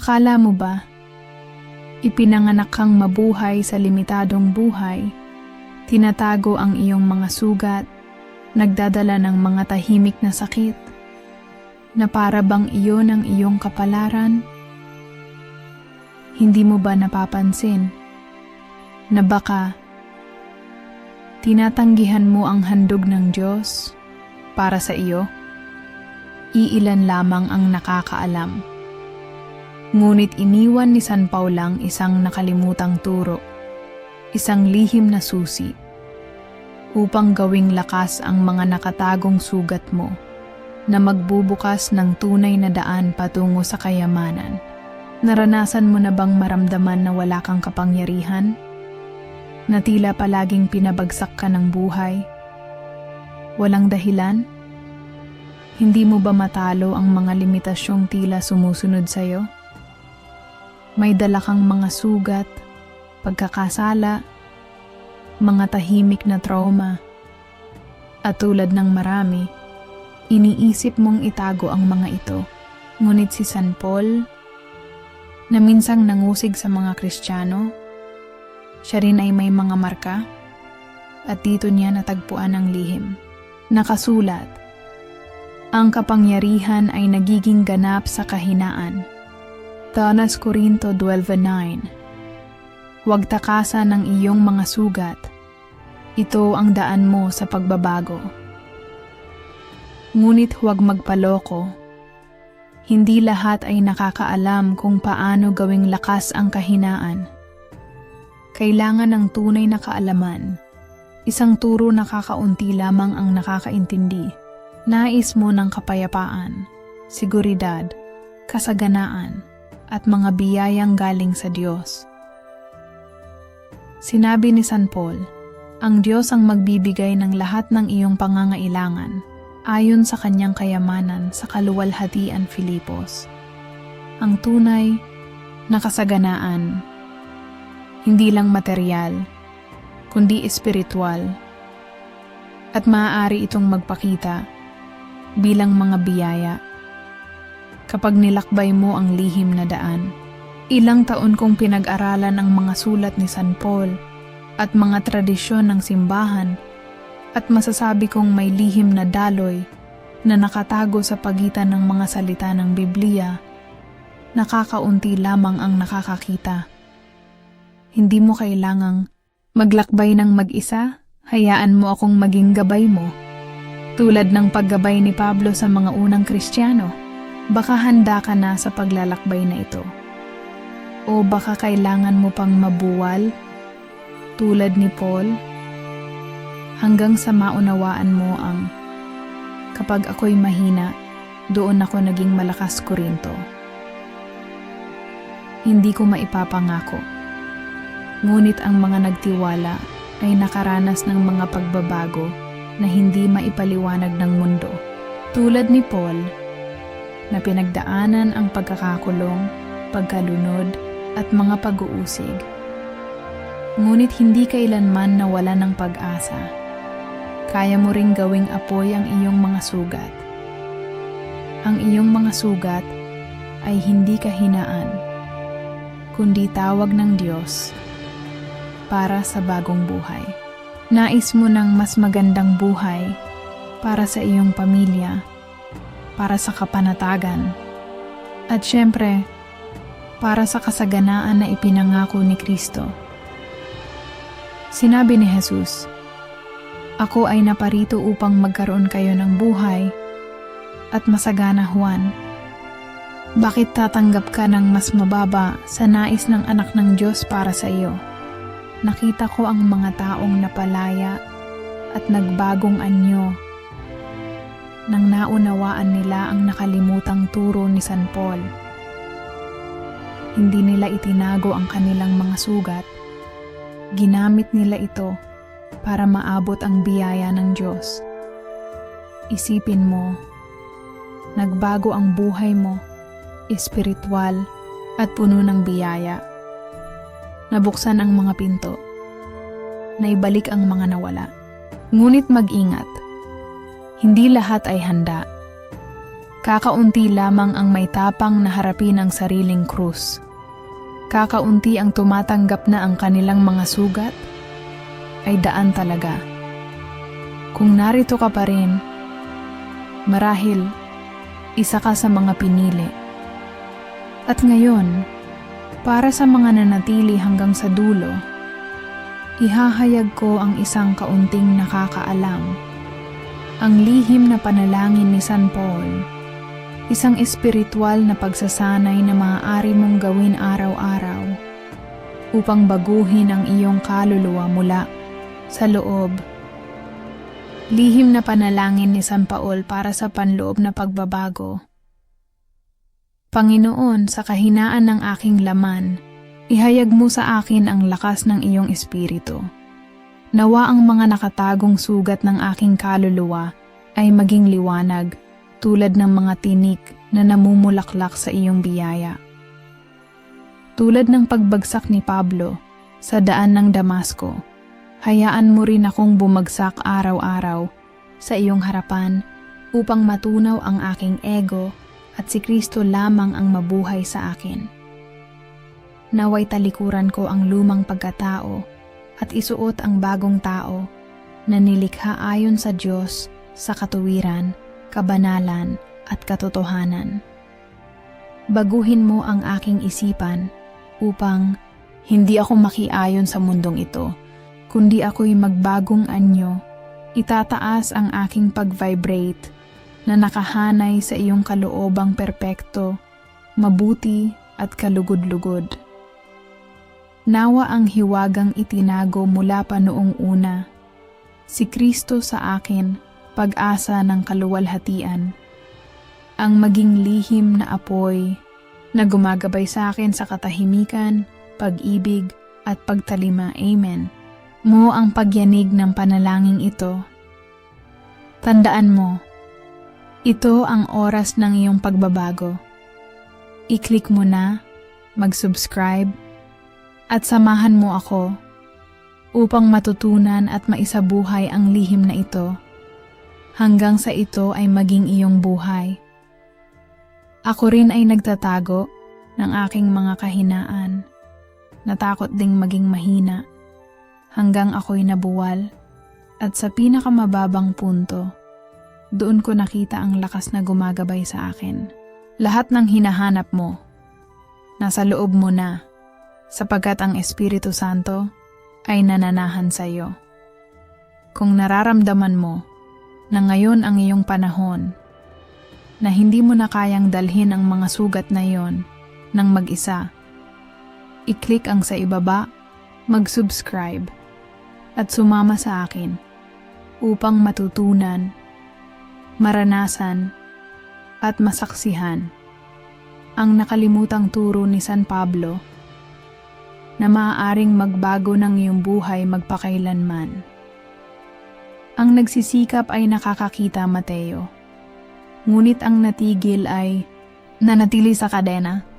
Akala mo ba, ipinanganak kang mabuhay sa limitadong buhay, tinatago ang iyong mga sugat, nagdadala ng mga tahimik na sakit, na para bang iyon ang iyong kapalaran? Hindi mo ba napapansin na baka tinatanggihan mo ang handog ng Diyos para sa iyo? Iilan lamang ang nakakaalam. Ngunit iniwan ni San Paulang isang nakalimutang turo, isang lihim na susi, upang gawing lakas ang mga nakatagong sugat mo na magbubukas ng tunay na daan patungo sa kayamanan. Naranasan mo na bang maramdaman na wala kang kapangyarihan? Na tila palaging pinabagsak ka ng buhay? Walang dahilan? Hindi mo ba matalo ang mga limitasyong tila sumusunod sa'yo? May dala kang mga sugat, pagkakasala, mga tahimik na trauma. At tulad ng marami, iniisip mong itago ang mga ito. Ngunit si San Paul, na minsang nangusig sa mga Kristiyano, siya rin ay may mga marka at dito niya natagpuan ang lihim. Nakasulat, ang kapangyarihan ay nagiging ganap sa kahinaan. Tanas Corinto 12.9 Huwag takasan ng iyong mga sugat. Ito ang daan mo sa pagbabago. Ngunit huwag magpaloko. Hindi lahat ay nakakaalam kung paano gawing lakas ang kahinaan. Kailangan ng tunay na kaalaman. Isang turo na kakaunti lamang ang nakakaintindi. Nais mo ng kapayapaan, seguridad, kasaganaan, at mga biyayang galing sa Diyos. Sinabi ni San Paul, ang Diyos ang magbibigay ng lahat ng iyong pangangailangan ayon sa kanyang kayamanan sa kaluwalhatian Filipos. Ang tunay na kasaganaan, hindi lang material, kundi espiritual, at maaari itong magpakita bilang mga biyaya kapag nilakbay mo ang lihim na daan. Ilang taon kong pinag-aralan ang mga sulat ni San Paul at mga tradisyon ng simbahan at masasabi kong may lihim na daloy na nakatago sa pagitan ng mga salita ng Biblia. Nakakaunti lamang ang nakakakita. Hindi mo kailangang maglakbay ng mag-isa, hayaan mo akong maging gabay mo. Tulad ng paggabay ni Pablo sa mga unang Kristiyano, baka handa ka na sa paglalakbay na ito. O baka kailangan mo pang mabuwal, tulad ni Paul, hanggang sa maunawaan mo ang kapag ako'y mahina, doon ako naging malakas Korinto. Hindi ko maipapangako. Ngunit ang mga nagtiwala ay nakaranas ng mga pagbabago na hindi maipaliwanag ng mundo. Tulad ni Paul, na pinagdaanan ang pagkakakulong, pagkalunod, at mga pag-uusig. Ngunit hindi kailanman nawala ng pag-asa. Kaya mo ring gawing apoy ang iyong mga sugat. Ang iyong mga sugat ay hindi kahinaan, kundi tawag ng Diyos para sa bagong buhay. Nais mo ng mas magandang buhay para sa iyong pamilya, para sa kapanatagan, at syempre, para sa kasaganaan na ipinangako ni Kristo. Sinabi ni Jesus, Ako ay naparito upang magkaroon kayo ng buhay at masagana Juan. Bakit tatanggap ka ng mas mababa sa nais ng anak ng Diyos para sa iyo? Nakita ko ang mga taong napalaya at nagbagong anyo nang naunawaan nila ang nakalimutang turo ni San Paul. Hindi nila itinago ang kanilang mga sugat. Ginamit nila ito para maabot ang biyaya ng Diyos. Isipin mo, nagbago ang buhay mo, espiritual at puno ng biyaya. Nabuksan ang mga pinto. Naibalik ang mga nawala. Ngunit mag-ingat. Hindi lahat ay handa. Kakaunti lamang ang may tapang na harapin ang sariling krus. Kakaunti ang tumatanggap na ang kanilang mga sugat ay daan talaga. Kung narito ka pa rin, marahil isa ka sa mga pinili. At ngayon, para sa mga nanatili hanggang sa dulo, ihahayag ko ang isang kaunting nakakaalam. Ang lihim na panalangin ni San Paul, isang espiritual na pagsasanay na maaari mong gawin araw-araw upang baguhin ang iyong kaluluwa mula sa loob. Lihim na panalangin ni San Paul para sa panloob na pagbabago. Panginoon, sa kahinaan ng aking laman, ihayag mo sa akin ang lakas ng iyong espiritu. Nawa ang mga nakatagong sugat ng aking kaluluwa ay maging liwanag tulad ng mga tinik na namumulaklak sa iyong biyaya. Tulad ng pagbagsak ni Pablo sa daan ng Damasco, hayaan mo rin akong bumagsak araw-araw sa iyong harapan upang matunaw ang aking ego at si Kristo lamang ang mabuhay sa akin. Naway talikuran ko ang lumang pagkatao at isuot ang bagong tao na nilikha ayon sa Diyos sa katuwiran, kabanalan at katotohanan. Baguhin mo ang aking isipan upang hindi ako makiayon sa mundong ito, kundi ako'y magbagong anyo, itataas ang aking pag-vibrate na nakahanay sa iyong kaloobang perpekto, mabuti at kalugod-lugod. Nawa ang hiwagang itinago mula pa noong una. Si Kristo sa akin, pag-asa ng kaluwalhatian. Ang maging lihim na apoy na gumagabay sa akin sa katahimikan, pag-ibig at pagtalima. Amen. Mo ang pagyanig ng panalangin ito. Tandaan mo, ito ang oras ng iyong pagbabago. I-click mo na, mag-subscribe, at samahan mo ako upang matutunan at maisabuhay ang lihim na ito hanggang sa ito ay maging iyong buhay. Ako rin ay nagtatago ng aking mga kahinaan. Natakot ding maging mahina hanggang ako'y nabuwal at sa pinakamababang punto, doon ko nakita ang lakas na gumagabay sa akin. Lahat ng hinahanap mo, nasa loob mo na, sapagkat ang Espiritu Santo ay nananahan sa iyo. Kung nararamdaman mo na ngayon ang iyong panahon, na hindi mo na kayang dalhin ang mga sugat na iyon ng mag-isa, i-click ang sa ibaba, mag-subscribe, at sumama sa akin upang matutunan, maranasan, at masaksihan ang nakalimutang turo ni San Pablo na maaaring magbago ng iyong buhay magpakailanman. Ang nagsisikap ay nakakakita, Mateo. Ngunit ang natigil ay nanatili sa kadena.